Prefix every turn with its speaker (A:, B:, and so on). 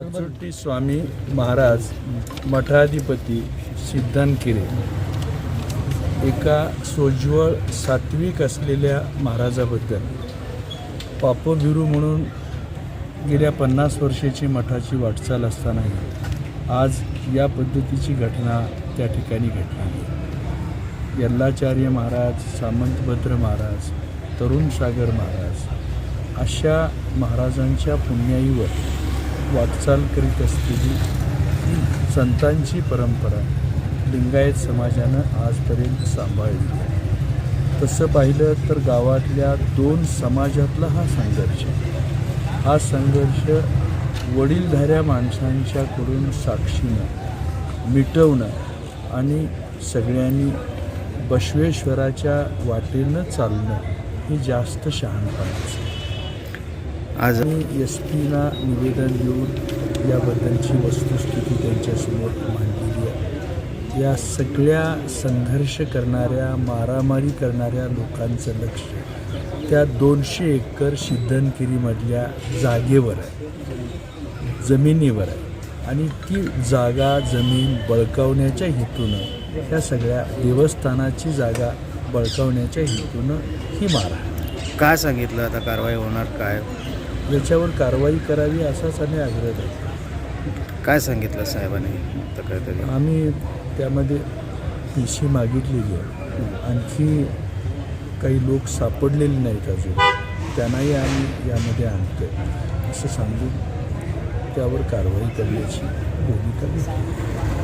A: चुट्टी स्वामी महाराज मठाधिपती सिद्धांकिरे एका सोज्वळ सात्विक असलेल्या महाराजाबद्दल पापभिरू म्हणून गेल्या पन्नास वर्षाची मठाची वाटचाल असतानाही आज या पद्धतीची घटना त्या ठिकाणी घडली यल्लाचार्य महाराज सामंतभद्र महाराज तरुण सागर महाराज अशा महाराजांच्या पुण्याईवर वाटचाल करीत असलेली ही संतांची परंपरा लिंगायत समाजानं आजपर्यंत सांभाळली. तसं पाहिलं तर गावातल्या दोन समाजातला हा संघर्ष. हा संघर्ष वडीलधाऱ्या माणसांच्याकडून साक्षीनं मिटवणं आणि सगळ्यांनी बसवेश्वराच्या वाटेनं चालणं हे जास्त शहाणपणाचं.
B: आज
A: एस पीना निवेदन देऊन याबद्दलची वस्तुस्थिती त्यांच्यासमोर मांडलेली आहे. या सगळ्या संघर्ष करणाऱ्या मारामारी करणाऱ्या लोकांचं लक्ष त्या दोनशे एकर सिद्धनगिरीमधल्या जागेवर आहे जमिनीवर आहे. आणि ती जागा जमीन बळकावण्याच्या हेतूनं त्या सगळ्या देवस्थानाची जागा बळकावण्याच्या हेतूनं ही मारा
B: काय सांगितलं आता कारवाई होणार काय?
A: याच्यावर कारवाई करावी असाच आम्ही आग्रह आहे
B: काय सांगितलं साहेबांनी तक्रार
A: आम्ही त्यामध्ये सी मागितलेली आहे. आणखी काही लोक सापडलेले नाहीत अजून. त्यांनाही आम्ही यामध्ये आणतो असं सांगून त्यावर कारवाई करण्याची भूमिका घेतली.